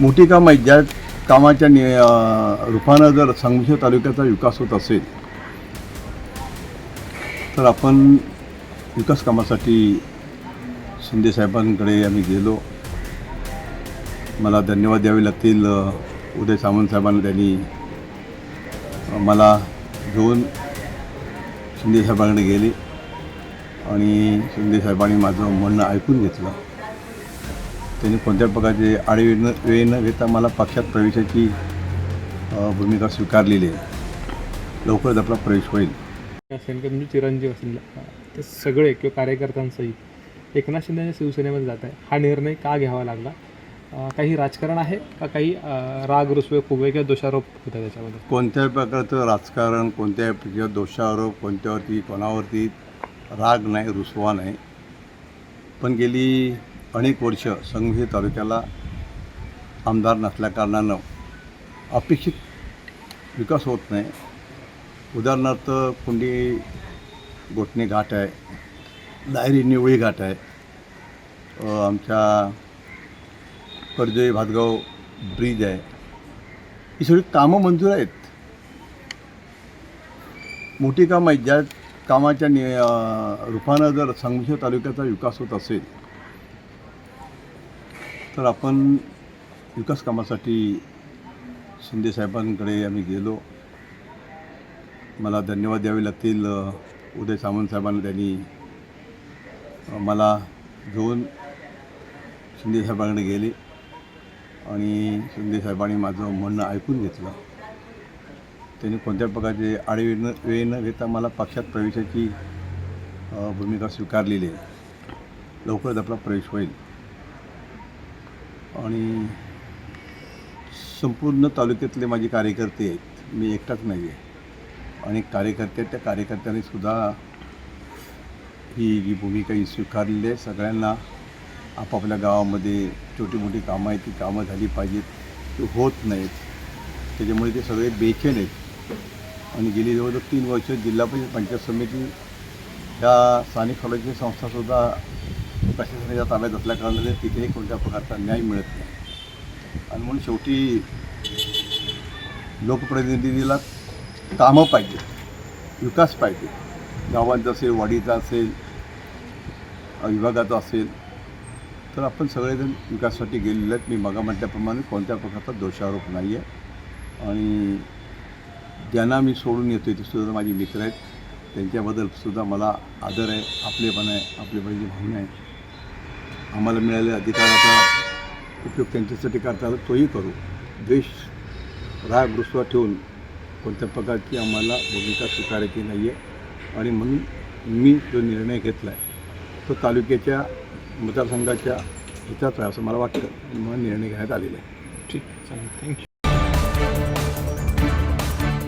मोठी कामं आहेत. ज्या कामाच्या नि रूपानं जर संघर्ष तालुक्याचा विकास होत असेल तर आपण विकास कामासाठी शिंदे साहेबांकडे आम्ही गेलो. मला धन्यवाद द्यावे लागतील. उदय सामंत साहेबांना त्यांनी मला घेऊन शिंदे साहेबांकडे गेले आणि शिंदे साहेबांनी माझं म्हणणं ऐकून घेतलं. त्यांनी कोणत्या प्रकारचे आडवे न वेळ न घेता मला पक्षात प्रवेशाची भूमिका स्वीकारलेली आहे. लवकरच आपला प्रवेश होईल. असेल किंवा म्हणजे चिरंजीव असेल ते सगळे किंवा कार्यकर्त्यांसहित एकनाथ शिंदे शिवसेनेमध्ये जात आहे. हा निर्णय का घ्यावा लागला? काही राजकारण आहे का काही राग रुसवे फुगवे किंवा दोषारोप होता त्याच्यामध्ये? कोणत्याही प्रकारचं राजकारण कोणत्याही प्रकारच्या दोषारोप कोणत्यावरती कोणावरती राग नाही रुसवा नाही. पण गेली अनेक वर्ष संघी तालुक्याला आमदार नसल्याकारणानं अपेक्षित विकास होत नाही. उदाहरणार्थ कुंडी गोठणे घाट आहे दायरी निवळी घाट आहे आमच्या कर्जई भातगाव ब्रिज आहे. ही सगळी कामं मंजूर आहेत. मोठी कामं आहेत. ज्या कामाच्या नि रूपानं जर संघ तालुक्याचा विकास होत असेल तर आपण विकास कामासाठी शिंदे साहेबांकडे आम्ही गेलो. मला धन्यवाद द्यावे लागतील. उदय सामंत साहेबांना त्यांनी मला घेऊन शिंदे साहेबांकडे गेले आणि शिंदे साहेबांनी माझं म्हणणं ऐकून घेतलं. त्यांनी कोणत्या प्रकारचे आडवे न वेळ न घेता मला पक्षात प्रवेशाची भूमिका स्वीकारलेली आहे. लवकरच आपला प्रवेश होईल. आणि संपूर्ण तालुक्यातले माझे कार्यकर्ते आहेत. मी एकटाच नाही आहे. आणि कार्यकर्ते त्या कार्यकर्त्यांनी सुद्धा ही जी भूमिका ही स्वीकारलेली आहे. सगळ्यांना आपापल्या गावामध्ये छोटी मोठी कामं आहेत. ती कामं झाली पाहिजेत. ती होत नाहीत. त्याच्यामुळे ते सगळे बेचेन आहेत. आणि गेली जवळजवळ तीन वर्ष जिल्हा परिषद पंचायत समिती ह्या स्थानिक स्वराज्य संस्थासुद्धा प्रशासनाच्या ताब्यात असल्याकारणाने तिथेही कोणत्या प्रकारचा न्याय मिळत नाही. आणि म्हणून शेवटी लोकप्रतिनिधीला कामं पाहिजे विकास पाहिजे. गावांचा असेल वाडीचा असेल विभागाचा असेल तर आपण सगळेजण विकासासाठी गेलेले आहेत. मी मगा म्हटल्याप्रमाणे कोणत्या प्रकारचा दोषारोप नाही आहे. आणि ज्यांना मी सोडून येतो ते सुद्धा माझे मित्र आहेत. त्यांच्याबद्दल सुद्धा मला आदर आहे. आपलेपण आहे आपलेपणाची भावना आहे. आम्हाला मिळालेल्या अधिकाराचा उपयोग त्यांच्यासाठी करता आला तोही करू. द्वेष राग रुसवा ठेवून कोणत्या प्रकारची आम्हाला भूमिका स्वीकारायची नाही आहे आणि म्हणून मी जो निर्णय घेतला आहे तो तालुक्याच्या मतदारसंघाच्या हिताचा आहे असं मला वाटतं म्हणून निर्णय घेण्यात आलेला आहे. ठीक चालेल. थँक्यू